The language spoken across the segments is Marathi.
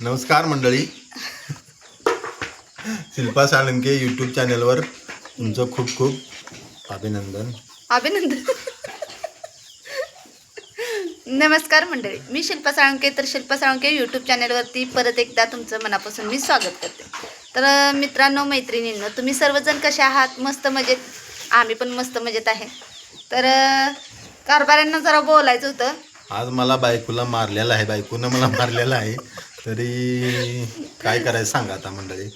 नमस्कार मंडळी. शिल्पा साळंके यूट्यूब चॅनलवर तुमचं खूप खूप अभिनंदन. अभिनंदन. नमस्कार मंडळी. मी शिल्पा साळुंके तर शिल्पा साळुंके यूट्यूब चॅनलवरती परत एकदा तुमचं मनापासून मी स्वागत करते. तर मित्रांनो मैत्रिणींनो तुम्ही सर्वजण कसे आहात? मस्त मजेत? आम्ही पण मस्त मजेत आहे. तर कारभाऱ्यांना जरा बोलायचं होतं. आज मला बायकोला मारलेला आहे बायकोनं मला मारलेला आहे. तरी काय करायचं सांगा आता मंडळी?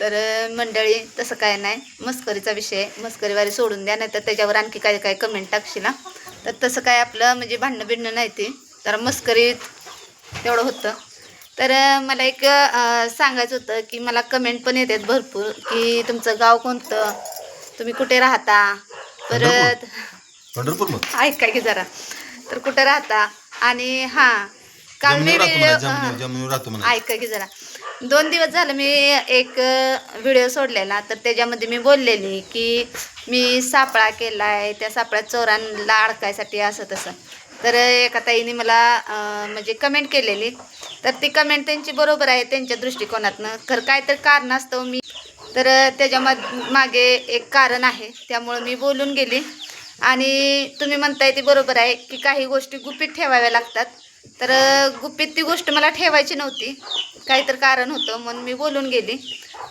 तर मंडळी तसं काय नाही. मस्करीचा विषय. मस्करीवारी सोडून द्या नाही तर त्याच्यावर आणखी काय काय कमेंट टाकशील ना तर तसं काय आपलं म्हणजे भांडणं बिडणं नाही ते. तर मस्करीत तेवढं होतं. तर मला एक सांगायचं होतं की मला कमेंट पण येतात भरपूर की तुमचं गाव कोणतं? तुम्ही कुठे राहता? परत ऐका की जरा. तर कुठे राहता? आणि हां काल मी व्हिडिओ ऐका की जरा. दोन दिवस झालं मी एक व्हिडिओ सोडलेला. तर त्याच्यामध्ये मी बोललेली की मी सापळा केला आहे त्या सापळ्यात चोरांना अडकायसाठी असं तसं. तर एका ताईने मला म्हणजे कमेंट केलेली. तर ती कमेंट त्यांची बरोबर आहे त्यांच्या दृष्टिकोनातनं. खरं काय तर कारण असतं मी. तर त्याच्यामागे एक कारण आहे. त्यामुळं मी बोलून गेली. आणि तुम्ही म्हणताय ती बरोबर आहे की काही गोष्टी गुपित ठेवाव्या लागतात. तर गुपित ती गोष्ट मला ठेवायची नव्हती. काहीतर कारण होतं म्हणून मी बोलून गेली.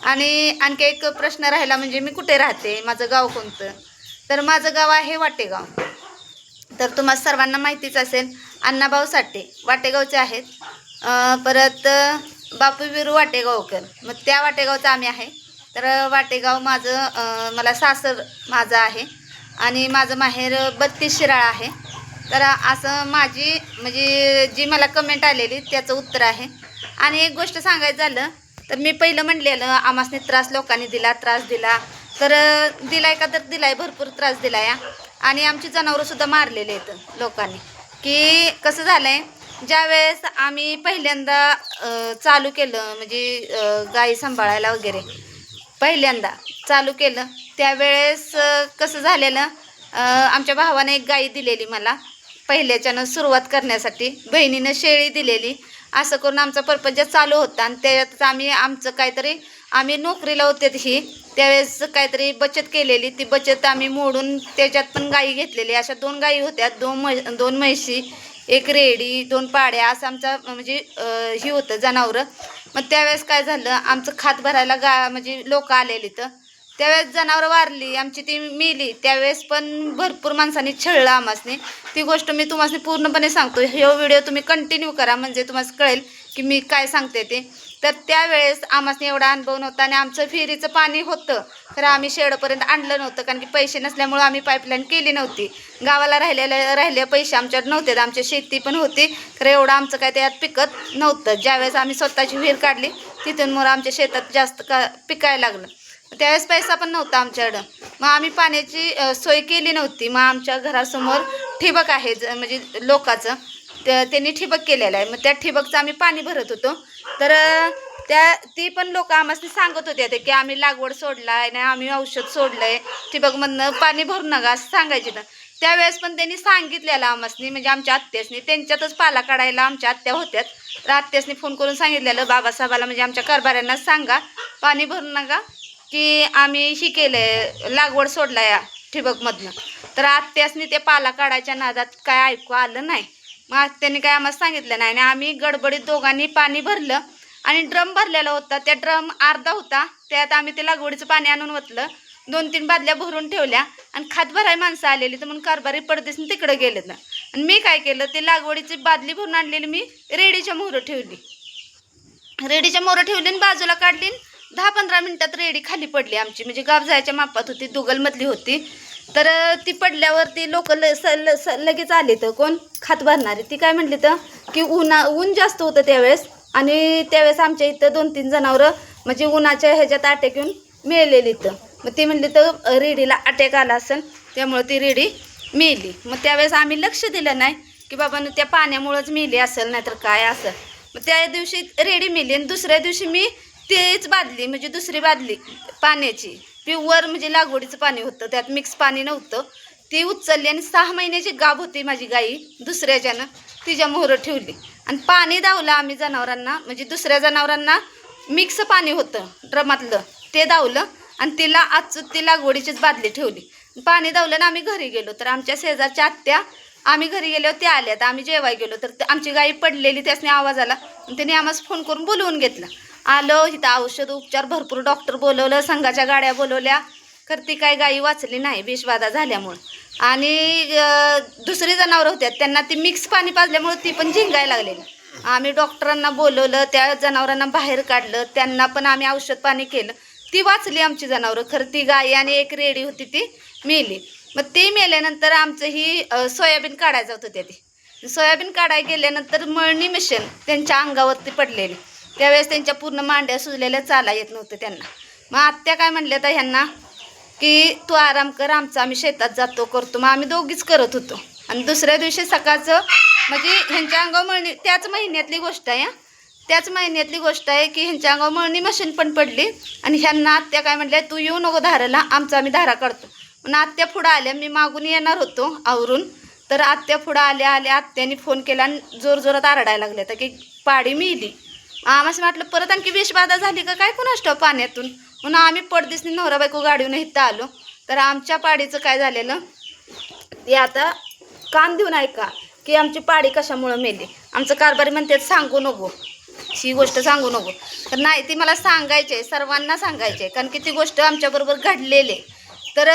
आणि आणखी एक प्रश्न राहिला म्हणजे मी कुठे राहते? माझं गाव कोणतं? तर माझं गाव आहे वाटेगाव. तर तुम्हाला सर्वांना माहितीच असेल अण्णाभाऊ साठे वाटेगावचे आहेत. परत बापू विरू वाटेगावकर. मग त्या वाटेगावचं आम्ही आहे. तर वाटेगाव माझं मला सासर माझं आहे. आणि माझं माहेर बत्तीस शिराळा आहे. तर असं माझी म्हणजे जी मला कमेंट आलेली त्याचं उत्तर आहे. आणि एक गोष्ट सांगायचं झालं तर मी पहिलं म्हणलेलं आमासने त्रास लोकांनी दिला त्रास दिला. तर दिलाय का तर दिलाय भरपूर त्रास दिलाय या आणि आमची जनावरंसुद्धा मारलेले आहेत लोकांनी. की कसं झालं आहे ज्यावेळेस आम्ही पहिल्यांदा चालू केलं म्हणजे गाई सांभाळायला वगैरे पहिल्यांदा चालू केलं. त्यावेळेस कसं झालेलं आमच्या भावाने एक गाई दिलेली मला. पहिल्याच्यानं सुरुवात करण्यासाठी बहिणीनं शेळी दिलेली. असं करून आमचा पर्पज चालू होता आणि त्याच्यातच आम्ही आमचं काहीतरी आम्ही नोकरीला होते ही. त्यावेळेस काहीतरी बचत केलेली. ती बचत आम्ही मोडून त्याच्यात पण गाई घेतलेली. अशा दोन गायी होत्या. दोन म दोन म्हैशी एक रेडी दोन पाड्या असं आमचा म्हणजे ही होतं जनावरं. मग त्यावेळेस काय झालं? आमचं खात भरायला गा म्हणजे लोक आलेली तर त्यावेळेस जनावरं वारली आमची ती मेली त्यावेळेस पण भरपूर माणसांनी छळलं आमासने ती गोष्ट मी तुम्हाला पूर्णपणे सांगतो. हे व्हिडिओ तुम्ही कंटिन्यू करा म्हणजे तुम्हाला कळेल की मी काय सांगते ते. तर त्यावेळेस आमासने एवढा अनुभव नव्हता आणि आमचं फिरीचं पाणी होतं. तर आम्ही शेडपर्यंत आणलं नव्हतं कारण की पैसे नसल्यामुळं आम्ही पाईपलाईन केली नव्हती. गावाला राहिलेल्या राहिले पैसे आमच्याकडे नव्हते आमची शेती पण होती. तर एवढं आमचं काय त्यात पिकत नव्हतं. ज्यावेळेस आम्ही स्वतःची विहीर काढली तिथून मग आमच्या शेतात जास्त का पिकायला लागलं. त्यावेळेस पैसा पण नव्हता आमच्याकडं. मग आम्ही पाण्याची सोय केली नव्हती. मग आमच्या घरासमोर ठिबक आहे ज- म्हणजे लोकाचं. त्यांनी ठिबक केलेलं आहे. मग त्या ठिबकचं आम्ही पाणी भरत होतो. तर त्या ती पण लोक आम्हाला सांगत होते ते की आम्ही लागवड सोडला आहे नाही आम्ही औषध सोडलं आहे ठिबकमधनं पाणी भरू नका असं सांगायचे ना त्यावेळेस पण त्यांनी सांगितलेलं आम्हासनी म्हणजे आमच्या आत्यासनी त्यांच्यातच पाला काढायला आमच्या आत्या होत्यात. तर आत्यासनी फोन करून सांगितलेलं बाबासाहेबाला म्हणजे आमच्या कारभाऱ्यांना सांगा पाणी भरू नका. की आम्ही ही केलंय लागवड सोडलाय या ठिबकमधनं. तर आत्यासनी ते पाला काढायच्या नादात काय ऐकू आलं नाही. मग आत्याने काय आम्हाला सांगितलं नाही आणि आम्ही गडबडीत दोघांनी पाणी भरलं आणि ड्रम भरलेला होता. त्या ड्रम अर्धा होता त्यात आम्ही ते लागवडीचं पाणी आणून ओतलं. दोन तीन बादल्या भरून ठेवल्या आणि खातभराय माणसं आलेली तर म्हणून कारभारी पडदेसून तिकडे गेले ना आणि मी काय केलं ते लागवडीची बादली भरून आणलेली मी रेडीच्या मोहरं ठेवली. रेडीच्या मोहरं ठेवली आणि बाजूला काढली दहा पंधरा मिनटात रेडी खाली पडली आमची. म्हणजे गाव जायच्या मापात होती दुगलमधली होती. तर ती पडल्यावर ती लोक ल स ल- स- लगेच आले तर कोण? खात भरणारी. ती काय म्हटली तर की उन्हा ऊन जास्त होतं त्यावेळेस. आणि त्यावेळेस आमच्या इथं दोन तीन जनावरं म्हणजे उन्हाच्या ह्याच्यात अटॅक येऊन मिळलेली इथं. मग ती म्हणली तर रेडीला अटॅक आला असेल त्यामुळं ती रेडी मेली. मग त्यावेळेस आम्ही लक्ष दिलं नाही की बाबानं त्या पाण्यामुळंच मेली असेल नाहीतर काय असेल. मग त्या दिवशी रेडी मेली. आणि दुसऱ्या दिवशी मी तेच बादली म्हणजे दुसरी बादली पाण्याची. प्युअर म्हणजे लागवडीचं पाणी होतं त्यात मिक्स पाणी नव्हतं. ती उचलली आणि सहा महिन्याची गाभ होती माझी गाई दुसऱ्याच्यानं. तिच्या मोहरं ठेवली. आणि पाणी दावलं आम्ही जनावरांना म्हणजे दुसऱ्या जनावरांना मिक्स पाणी होतं ड्रमातलं. ते दावलं आणि तिला आजच ती लागवडीचीच बादली ठेवली. पाणी दावलं ना आम्ही घरी गेलो. तर आमच्या शेजारच्या आत्या आम्ही घरी गेलो त्या आल्या तर आम्ही जेवाय गेलो. तर आमची गाई पडलेली त्यासने आवाज आला. आणि त्यांनी आम्हाला फोन करून बोलवून घेतलं. आलो इथं औषध उपचार भरपूर डॉक्टर बोलवलं संघाच्या गाड्या बोलवल्या. तर ती गायी गाई वाचली नाही विषबाधा झाल्यामुळं. आणि दुसरी जनावरं होत्या त्यांना ती मिक्स पाणी पाजल्यामुळं ती पण झिंगायला लागलेली. आम्ही डॉक्टरांना बोलवलं त्या जनावरांना बाहेर काढलं त्यांना पण आम्ही औषध पाणी केलं. ती वाचली आमची जनावरं. खरं ती गाय आणि एक रेडी होती ती मेली. मग ती मेल्यानंतर आमचं ही सोयाबीन काढायचं होतं त्या ती. सोयाबीन काढायला गेल्यानंतर मळणी मिशन त्यांच्या अंगावरती पडलेली. त्यावेळेस त्यांच्या पूर्ण मांड्या सुजलेल्या चाला येत नव्हतं त्यांना. मग आत्या काय म्हणल्या तर ह्यांना की तू आराम कर आमचं आम्ही शेतात जातो करतो. मग आम्ही दोघीच करत होतो. आणि दुसऱ्या दिवशी सकाळचं म्हणजे ह्यांच्या अंगावर मळणी त्याच महिन्यातली गोष्ट आहे त्याच महिन्यातली गोष्ट आहे की ह्यांच्या अंगावर मळणी मशीन पण पडली आणि ह्यांना आत्या काय म्हणल्या तू येऊ नको धाराला आमचा आम्ही धारा काढतो. पण आत्या पुढं आल्या मी मागून येणार होतो आवरून. तर आत्या पुढं आल्या आल्या आत्याने फोन केला आणि जोर जोरात आरडायला लागल्या. तर की पाडी मिळली आम्हाला वाटलं परत आणखी विषबाधा झाली का काय कोणास असतो पाण्यातून? म्हणून आम्ही पडदिसनी नवरा बायको गाडीहून इथं आलो. तर आमच्या पाडीचं काय झालेलं ते आता कान देऊन ऐका की आमची पाडी कशामुळं मेली. आमचं कारभारी म्हणते सांगू नको. ही गोष्ट सांगू नको. तर नाही ती मला सांगायची आहे सर्वांना सांगायची आहे कारण की ती गोष्ट आमच्याबरोबर घडलेली आहे तर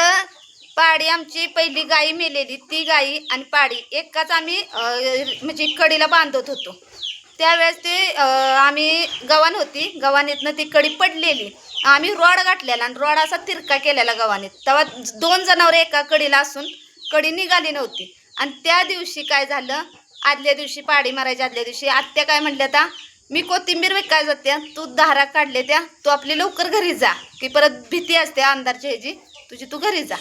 पाडी आमची पहिली गाई मेलेली ती गाई आणि पाडी एकाच आम्ही म्हणजे कडीला बांधत होतो. त्यावेळेस ते आम्ही गव्हाण होती. गव्हाणीतनं ती कडी पडलेली. आम्ही रॉड गाठलेला आणि रॉड असा तिरका केलेला गव्हाणीत. तेव्हा दोन जनावर एका कडीला असून कडी निघाली नव्हती. आणि त्या दिवशी काय झालं? आदल्या दिवशी पाडी मारायची आदल्या दिवशी. आत्या काय म्हटल्या आता? मी कोथिंबीर विकाय जाते. तू धारा काढले त्या. तू आपली लवकर घरी जा. की परत भीती असते अंधारची ह्याची. तुझी तू घरी जा.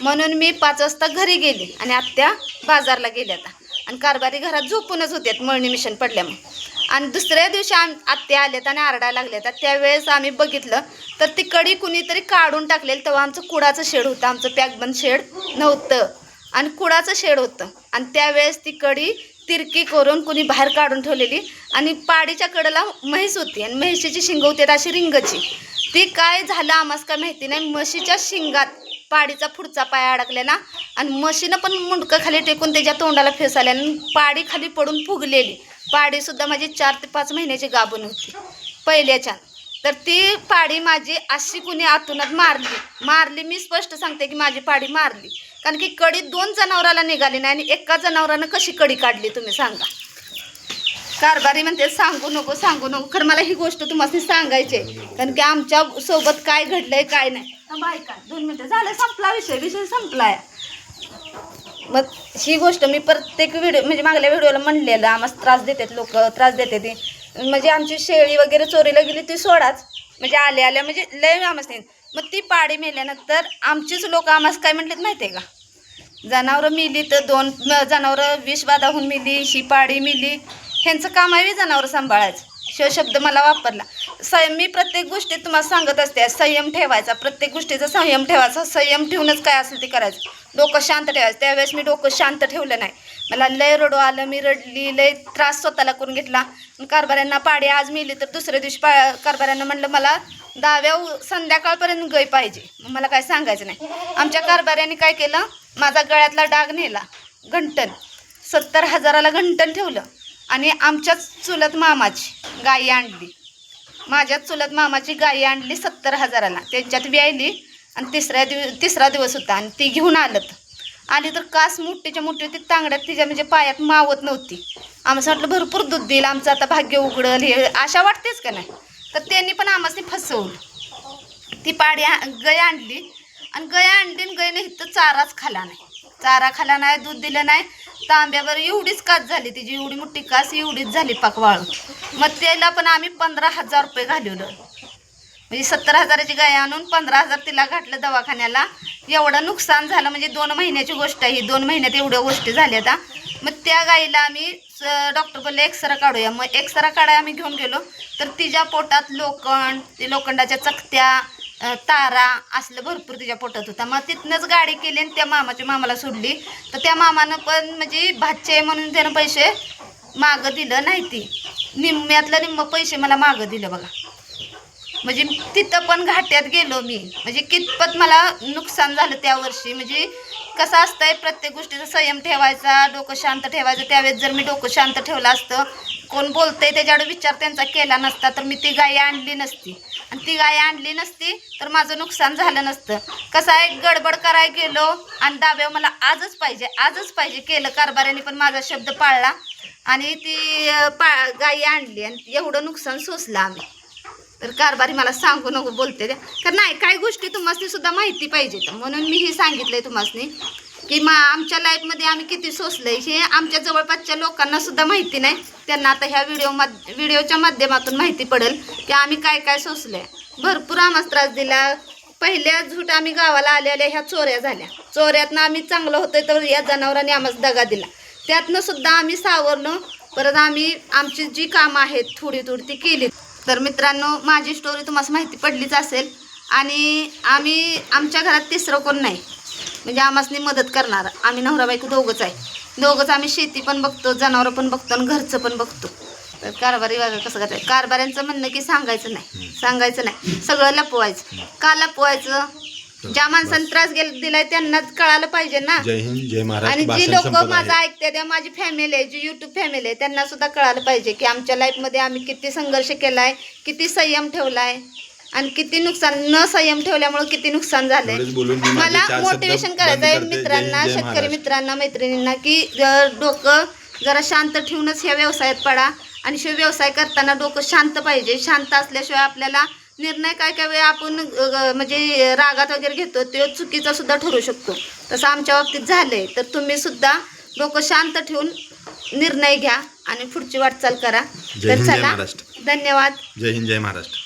म्हणून मी पाच वाजता घरी गेली आणि आत्या बाजारला गेल्या आता. आणि कारभारी घरात झोपूनच होत्यात मळणी मिशन पडल्यामुळे आणि दुसऱ्या दिवशी आम आत्या आल्यात आणि आरडायला लागल्यात. त्यावेळेस आम्ही बघितलं तर ती कडी कुणीतरी काढून टाकलेली तेव्हा आमचं कुडाचं शेड होतं. आमचं पॅकबंद शेड नव्हतं. आणि कुडाचं शेड होतं. आणि त्यावेळेस ती कडी तिरकी करून कुणी बाहेर काढून ठेवलेली. आणि पाडीच्या कडेला म्हैस होती. आणि म्हैशीची शिंग होती अशी रिंगची. ती काय झालं आम्हाला काय माहिती नाही. म्हशीच्या शिंगात पाडीचा पुढचा पाय अडकलेला आणि मशीनं पण मुंडकं खाली टेकून त्याच्या तोंडाला फेस आल्या आणि पाडी खाली पडून फुगलेली. पाडीसुद्धा माझी चार ते पाच महिन्याची गाभण होती पहिल्याच्या. तर ती पाडी माझी अशी कुणी आतूनच मारली. मारली मी स्पष्ट सांगते की माझी पाडी मारली. कारण की कडी दोन जनावराला निघाली नाही आणि एका जनावरानं कशी कडी काढली तुम्ही सांगा. कारभारी म्हणते सांगू नको सांगू नको. खरं मला ही गोष्ट तुम्हाला सांगायची आहे. कारण की आमच्यासोबत काय घडलंय काय नाही. थांबा ऐका दोन मिनटं झालं संपला विषय विषय संपलाय. मग ही गोष्ट मी प्रत्येक व्हिडिओ म्हणजे मागल्या व्हिडिओला म्हणलेलं आम्हाला त्रास देतात लोक त्रास देते ते. म्हणजे आमची शेळी वगैरे चोरीला गेली ती सोडाच. म्हणजे आल्या आल्या म्हणजे लय आमच नाही मग ती पाडी मेल्यानंतर आमचीच लोक आम्हाला काय म्हटलेत माहिती आहे का? जनावरं मिली तर दोन जनावरं विष बाधाहून मिली ही पाडी मिली. ह्यांचं काम आहे जनावरं सांभाळायचं. श शब्द मला वापरला. संयम मी प्रत्येक गोष्टीत तुम्हाला सांगत असते संयम ठेवायचा. प्रत्येक गोष्टीचा संयम ठेवायचा. संयम ठेवूनच काय असेल ते करायचं. डोकं शांत ठेवायचं. त्यावेळेस मी डोकं शांत ठेवलं नाही. मला लय रडू आलं मी रडली लय त्रास स्वतःला करून घेतला. आणि कारभाऱ्यांना पाडी आज मिली तर दुसऱ्या दिवशी पा कारभाऱ्यांना म्हणलं मला दहाव्या संध्याकाळपर्यंत गय पाहिजे. मला काय सांगायचं नाही. आमच्या कारभाऱ्यांनी काय केलं? माझा गळ्यातला डाग नेला. घंटन. सत्तर हजाराला घंटन ठेवलं. आणि आमच्याच चुलत मामाची गाई आणली. माझ्याच चुलत मामाची गाई आणली सत्तर हजाराला. त्यांच्यात व्यायली आणि तिसऱ्या दिव तिसरा दिवस होता आणि ती घेऊन आलं आली तर कास मोठीच्या मोठी होती तांगड्यात तिच्या म्हणजे पायात मावत नव्हती. आम्हाला वाटलं भरपूर दूध देईल आमचं आता भाग्य उघडल हे आशा वाटतेच का नाही? तर त्यांनी पण आम्हाला फसवलं. ती पाडी गय गाय आणली आणि गाय आणली आणि गायनं इथं चाराच खाला नाही. चारा खाला नाही दूध दिलं नाही. तांब्यावर एवढीच कास झाली तिची एवढी मोठी कास एवढीच झाली पाक मग त्याला पण आम्ही पंधरा हजार रुपये घालवलं. म्हणजे सत्तर हजाराची गाय आणून पंधरा हजार तिला घातलं दवाखान्याला. एवढं नुकसान झालं म्हणजे दोन महिन्याची गोष्ट आहे. ही दोन महिन्यात एवढ्या गोष्टी झाल्या आता. मग त्या गाईला आम्ही डॉक्टर बोलले एक्सरा काढूया. मग एक्सरा काढाय आम्ही घेऊन गेलो. तर तिच्या पोटात लोखंड ते लोखंडाच्या चकत्या तारा असलं भरपूर तिच्या पोटात होता. मग तिथनंच गाडी केली आणि त्या मामाच्या मामाला सोडली. तर त्या मामानं पण म्हणजे भाचे म्हणून त्यानं पैसे मागं दिलं नाही ती. निम्म्यातलं निम्म पैसे मला मागं दिलं बघा. म्हणजे तिथं पण घाट्यात गेलो मी. म्हणजे कितपत मला नुकसान झालं त्या वर्षी. म्हणजे कसं असतंय प्रत्येक गोष्टीचा संयम ठेवायचा डोकं शांत ठेवायचं. त्यावेळेस जर मी डोकं शांत ठेवलं असतं कोण बोलतंय त्याच्याकडे विचार त्यांचा केला नसता तर मी ती गाय आणली नसती. आणि ती गाय आणली नसती तर माझं नुकसान झालं नसतं. कसं आहे गडबड कराय गेलो आणि दाब्यावर मला आजच पाहिजे आजच पाहिजे. केलं कारभाऱ्याने पण माझा शब्द पाळला आणि ती पा गाई आणली आणि एवढं नुकसान सोसलं आम्ही. तर कारभारी मला सांगू नको बोलते त्या कारण नाही काही गोष्टी तुम्हाला सुद्धा माहिती पाहिजे तर म्हणून मी हे आहे तुम्हाला की मा आमच्या लाईफमध्ये आम्ही किती सोसलंय हे आमच्या जवळपासच्या लोकांना सुद्धा माहिती नाही. त्यांना आता ह्या व्हिडिओ व्हिडिओच्या माध्यमातून माहिती पडेल की आम्ही काय काय सोसलंय. भरपूर आम्हाला त्रास दिला. पहिल्या झूट आम्ही गावाला आलेल्या ह्या चोऱ्या झाल्या. चोऱ्यातनं आम्ही चांगलं होतंय तर या जनावरांनी आम्हाला दगा दिला. त्यातनं सुद्धा आम्ही सावरलो. परत आम्ही आमची जी कामं आहेत थोडी थोडी ती केली तर मित्रांनो माझी स्टोरी तुम्हाला माहिती पडलीच असेल. आणि आम्ही आमच्या घरात तिसरं कोण नाही. म्हणजे आम्हासनी मदत करणार. आम्ही नवरा बायको दोघंच आहे. दोघंच आम्ही शेती पण बघतो जनावरं पण बघतो आणि घरचं पण बघतो. तर कारभारी बघा कसं करतात कारभाऱ्यांचं म्हणणं की सांगायचं नाही. सांगायचं नाही. सगळं लपवायचं. का लपवायचं? ज्या माणसाने त्रास गेल दिलाय त्यांनाच कळालं पाहिजे ना. जय हिंद जय आणि जी लोक माझं ऐकते त्या माझी फॅमिली आहे जी युट्यूब फॅमिली आहे त्यांना सुद्धा कळालं पाहिजे की आमच्या लाईफमध्ये आम्ही किती संघर्ष केलाय किती संयम ठेवलाय आणि किती नुकसान न संयम ठेवल्यामुळे किती नुकसान झालंय. मला मोटिवेशन करायचं आहे मित्रांना शेतकरी. मित्रांना मैत्रिणींना की डोकं जरा शांत ठेवूनच ह्या व्यवसायात पडा. आणि शिवाय व्यवसाय करताना डोकं शांत पाहिजे. शांत असल्याशिवाय आपल्याला निर्णय काय काय वेळा आपण म्हणजे रागात वगैरे घेतो तो चुकीचा सुद्धा ठरू शकतो. तसं आमच्या बाबतीत झालंय. तर तुम्ही सुद्धा डोकं शांत ठेवून निर्णय घ्या आणि पुढची वाटचाल करा. तर चला. धन्यवाद. जय हिंद जय महाराष्ट्र.